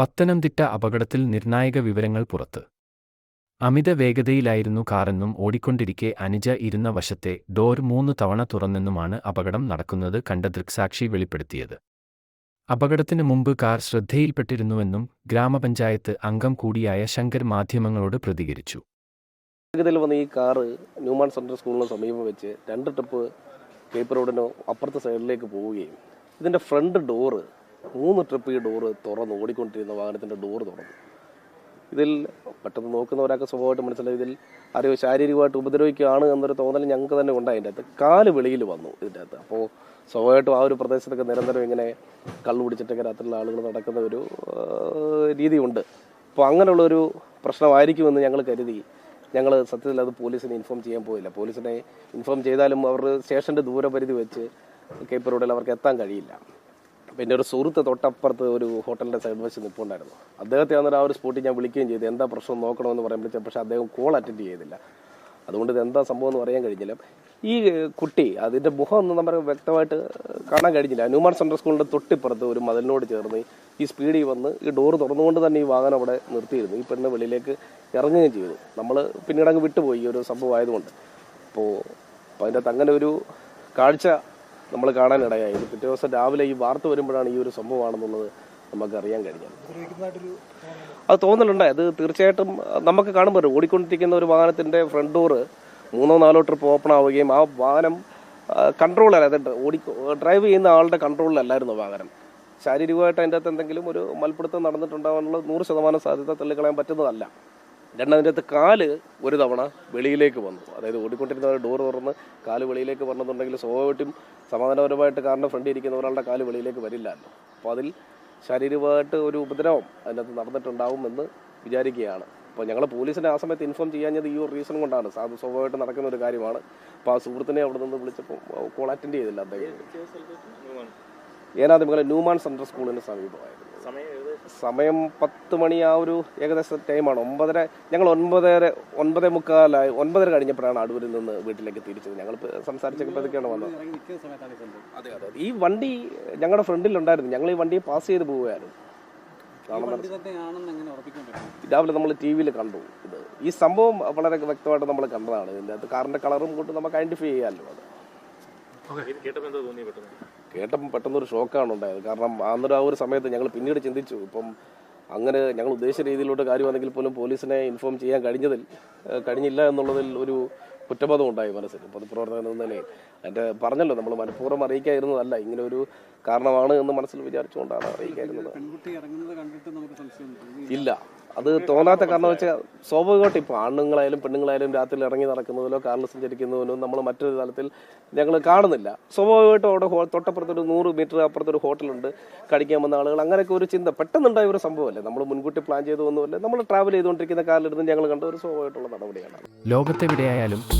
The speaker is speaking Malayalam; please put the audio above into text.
പത്തനംതിട്ട അപകടത്തിൽ നിർണായക വിവരങ്ങൾ പുറത്ത്. അമിത വേഗതയിലായിരുന്നു കാറെന്നും ഓടിക്കൊണ്ടിരിക്കെ അനുജ ഇരുന്ന വശത്തെ ഡോർ മൂന്ന് തവണ തുറന്നെന്നുമാണ് അപകടം നടക്കുന്നത് കണ്ട ദൃക്സാക്ഷി വെളിപ്പെടുത്തിയത്. അപകടത്തിന് മുമ്പ് കാർ ശ്രദ്ധയിൽപ്പെട്ടിരുന്നുവെന്നും ഗ്രാമപഞ്ചായത്ത് അംഗം കൂടിയായ ശങ്കർ മാധ്യമങ്ങളോട് പ്രതികരിച്ചു. വേഗതയിൽ വന്ന ഈ കാറ് ന്യൂമാൻ സെൻട്രൽ സ്കൂളിന് സമീപം വെച്ച് രണ്ട് ട്രിപ്പ് കേപ്പ് റോഡിന് അപ്പുറത്തെ സൈഡിലേക്ക് പോവുകയും ഇതിന്റെ ഫ്രണ്ട് ഡോറ് മൂന്ന് ട്രിപ്പ് ഈ ഡോറ് തുറന്നു ഓടിക്കൊണ്ടിരുന്ന വാഹനത്തിന്റെ ഡോറ് തുറന്നു. ഇതിൽ പെട്ടെന്ന് നോക്കുന്ന ഒരാൾക്ക് സ്വഭാവമായിട്ട് മനസ്സിലായി. ഇതിൽ ആരെയോ ശാരീരികമായിട്ട് ഉപദ്രവിക്കുകയാണ് എന്നൊരു തോന്നൽ ഞങ്ങൾക്ക് തന്നെ ഉണ്ടായി അതിന്റെ അകത്ത്. കാൽ വെളിയിൽ വന്നു ഇതിന്റെ അകത്ത്. അപ്പോൾ സ്വാഭാവികമായിട്ടും ആ ഒരു പ്രദേശത്തൊക്കെ നിരന്തരം ഇങ്ങനെ കള്ളു പിടിച്ചിട്ടൊക്കെ രാത്രിയിലുള്ള ആളുകൾ നടക്കുന്ന ഒരു രീതിയുണ്ട്. അപ്പോൾ അങ്ങനെയുള്ളൊരു പ്രശ്നമായിരിക്കുമെന്ന് ഞങ്ങൾ കരുതി. ഞങ്ങൾ സത്യത്തിൽ അത് പോലീസിനെ ഇൻഫോം ചെയ്യാൻ പോയില്ല. പോലീസിനെ ഇൻഫോം ചെയ്താലും അവർ സ്റ്റേഷന്റെ ദൂരപരിധി വെച്ച് കേപ്പ് റോഡിൽ അവർക്ക് എത്താൻ കഴിയില്ല. പിന്നെ ഒരു സുഹൃത്ത് തൊട്ടപ്പുറത്ത് ഒരു ഹോട്ടലിന്റെ സൈഡ് വെച്ച് നിൽപ്പുണ്ടായിരുന്നു അദ്ദേഹത്തെ അന്നേരം ആ ഒരു സ്പോട്ടിൽ ഞാൻ വിളിക്കുകയും ചെയ്തു. എന്താ പ്രശ്നം നോക്കണമെന്ന് പറയാൻ വിളിച്ചത് പക്ഷേ അദ്ദേഹം കോൾ അറ്റൻഡ് ചെയ്തില്ല. അതുകൊണ്ട് ഇത് എന്താ സംഭവം എന്ന് പറയാൻ കഴിഞ്ഞില്ല. ഈ കുട്ടി അതിന്റെ മുഖം ഒന്നും നമുക്ക് വ്യക്തമായിട്ട് കാണാൻ കഴിഞ്ഞില്ല. ന്യൂമാൻ സെൻട്രൽ സ്കൂളിന്റെ തൊട്ടിപ്പുറത്ത് ഒരു മതിലിനോട് ചേർന്ന് ഈ സ്പീഡിൽ വന്ന് ഈ ഡോറ് തുറന്നുകൊണ്ട് തന്നെ ഈ വാഹനം അവിടെ നിർത്തിയിരുന്നു. ഈ പെണ്ണ് വെളിയിലേക്ക് ഇറങ്ങുകയും ചെയ്തു. നമ്മൾ പിന്നീട് അങ്ങ് വിട്ടുപോയി. ഈ ഒരു സംഭവം ആയതുകൊണ്ട്. അപ്പോൾ അപ്പോൾ അതിന്റെ അങ്ങനെ ഒരു കാഴ്ച നമ്മൾ കാണാനിടയായി പിറ്റേ ദിവസം രാവിലെ ഈ വാർത്ത വരുമ്പോഴാണ് ഈ ഒരു സംഭവമാണെന്നുള്ളത് നമുക്ക് അറിയാൻ കഴിഞ്ഞത്. അത് തോന്നുന്നുണ്ടായി അത് തീർച്ചയായിട്ടും നമുക്ക് കാണുമ്പോൾ. ഓടിക്കൊണ്ടിരിക്കുന്ന ഒരു വാഹനത്തിന്റെ ഫ്രണ്ട് ഡോറ് മൂന്നോ നാലോ ട്രിപ്പ് ഓപ്പൺ ആവുകയും ആ വാഹനം കൺട്രോൾ അതായത് ഓടി ഡ്രൈവ് ചെയ്യുന്ന ആളുടെ കൺട്രോളിലല്ലായിരുന്നു വാഹനം. ശാരീരികമായിട്ട് അതിന്റെ അകത്ത് എന്തെങ്കിലും ഒരു മൽപ്പിടുത്തം നടന്നിട്ടുണ്ടാകാനുള്ള നൂറ് ശതമാനം സാധ്യത തള്ളിക്കളയാൻ പറ്റുന്നതല്ല. രണ്ടതിന്റെ കാൽ ഒരു തവണ വെളിയിലേക്ക് വന്നു. അതായത് ഓടിക്കൊണ്ടിരുന്ന ഡോർ തുറന്ന് കാൽ വെളിയിലേക്ക് വരണമെന്നുണ്ടെങ്കിൽ സ്വാഭാവികമായിട്ടും സമാധാനപരമായിട്ട് കാറിന്റെ ഫ്രണ്ടിൽ ഇരിക്കുന്ന ഒരാളുടെ കാൽ വെളിയിലേക്ക് വരില്ലല്ലോ അപ്പോൾ അതിൽ ശാരീരികമായിട്ട് ഒരു ഉപദ്രവം അതിനകത്ത് നടന്നിട്ടുണ്ടാവുമെന്ന് വിചാരിക്കുകയാണ്. അപ്പോൾ ഞങ്ങൾ പോലീസിനെ ആ സമയത്ത് ഇൻഫോം ചെയ്യാഞ്ഞത് ഈ ഒരു റീസൺ കൊണ്ടാണ്. സാധു സ്വാഭാവികമായിട്ട് നടക്കുന്ന ഒരു കാര്യമാണ്. അപ്പോൾ ആ സുഹൃത്തിനെ അവിടെ നിന്ന് വിളിച്ചപ്പോൾ കോൾ അറ്റൻഡ് ചെയ്തില്ല അദ്ദേഹം. ഏനാദിമംഗലം ന്യൂമാൻ സെൻട്രൽ സ്കൂളിന് സമീപമായിരുന്നു. സമയം പത്ത് മണി ആ ഒരു ഏകദേശ ടൈമാണ്. ഒമ്പതര ഞങ്ങൾ ഒൻപതര ഒൻപതേ മുക്കാലായി ഒൻപതര കഴിഞ്ഞപ്പോഴാണ് അടൂരിൽ നിന്ന് വീട്ടിലേക്ക് തിരിച്ചത്. ഞങ്ങൾ സംസാരിച്ചപ്പോഴത്തേക്കാണ് വന്നത്. അതെ അതെ ഈ വണ്ടി ഞങ്ങളുടെ ഫ്രണ്ടിൽ ഉണ്ടായിരുന്നു. ഞങ്ങൾ ഈ വണ്ടിയെ പാസ് ചെയ്ത് പോവുകയായിരുന്നു. രാവിലെ നമ്മൾ ടി വിയിൽ കണ്ടു. ഇത് ഈ സംഭവം വളരെ വ്യക്തമായിട്ട് നമ്മൾ കണ്ടതാണ്. ഇതിന്റെ അകത്ത് കാറിന്റെ കളറും കൊണ്ട് നമുക്ക് ഐഡന്റിഫൈ ചെയ്യാമല്ലോ അത്. കേട്ടപ്പം പെട്ടെന്നൊരു ഷോക്കാണ് ഉണ്ടായത്. കാരണം അന്നൊരു ആ ഒരു സമയത്ത് ഞങ്ങൾ പിന്നീട് ചിന്തിച്ചു. ഇപ്പം അങ്ങനെ ഞങ്ങൾ ഉദ്ദേശിച്ച രീതിയിലോട്ട് കാര്യമാണെങ്കിൽ പോലും പോലീസിനെ ഇൻഫോം ചെയ്യാൻ കഴിഞ്ഞതിൽ കഴിഞ്ഞില്ല എന്നുള്ളതിൽ ഒരു കുറ്റബോധം ഉണ്ടായി മനസ്സിൽ പൊതുപ്രവർത്തകൻ എന്ന നിലയിൽ അതിന്റെ പറഞ്ഞല്ലോ നമ്മൾ മനഃപൂർവം അറിയിക്കാതിരുന്നതല്ല. ഇങ്ങനെ ഒരു കാരണമാണ് എന്ന് മനസ്സിൽ വിചാരിച്ചുകൊണ്ടാണ് അറിയിക്കാതിരുന്നത്. പെൺകുട്ടി ഇറങ്ങുന്നത് കണ്ടിട്ട് നമുക്ക് സംശയം ഇല്ല. അത് തോന്നാത്ത കാരണം വെച്ചാൽ സ്വാഭാവികമായിട്ട് ഇപ്പോൾ ആണുങ്ങളായാലും പെണ്ണുങ്ങളായാലും രാത്രിയിൽ ഇറങ്ങി നടക്കുന്നതിലോ കാറിൽ സഞ്ചരിക്കുന്നതിനോ നമ്മൾ മറ്റൊരു തലത്തിൽ ഞങ്ങൾ കാണുന്നില്ല. സ്വാഭാവികമായിട്ടും അവിടെ ഹോ- തൊട്ടപ്പുറത്തൊരു നൂറ് മീറ്റർ അപ്പുറത്തൊരു ഹോട്ടലുണ്ട്. കടിക്കാൻ വന്ന ആളുകൾ അങ്ങനെയൊക്കെ ഒരു ചിന്ത. പെട്ടെന്നുണ്ടായ ഒരു സംഭവമല്ലേ? നമ്മൾ മുൻകൂട്ടി പ്ലാൻ ചെയ്തു ഒന്നുമല്ലേ നമ്മൾ ട്രാവൽ ചെയ്തുകൊണ്ടിരിക്കുന്ന കാറിലിരുന്ന് ഞങ്ങൾ കണ്ട ഒരു സ്വാഭാവികമായിട്ടുള്ള നടപടിയാണ്. ലോകത്തെവിടെയായാലും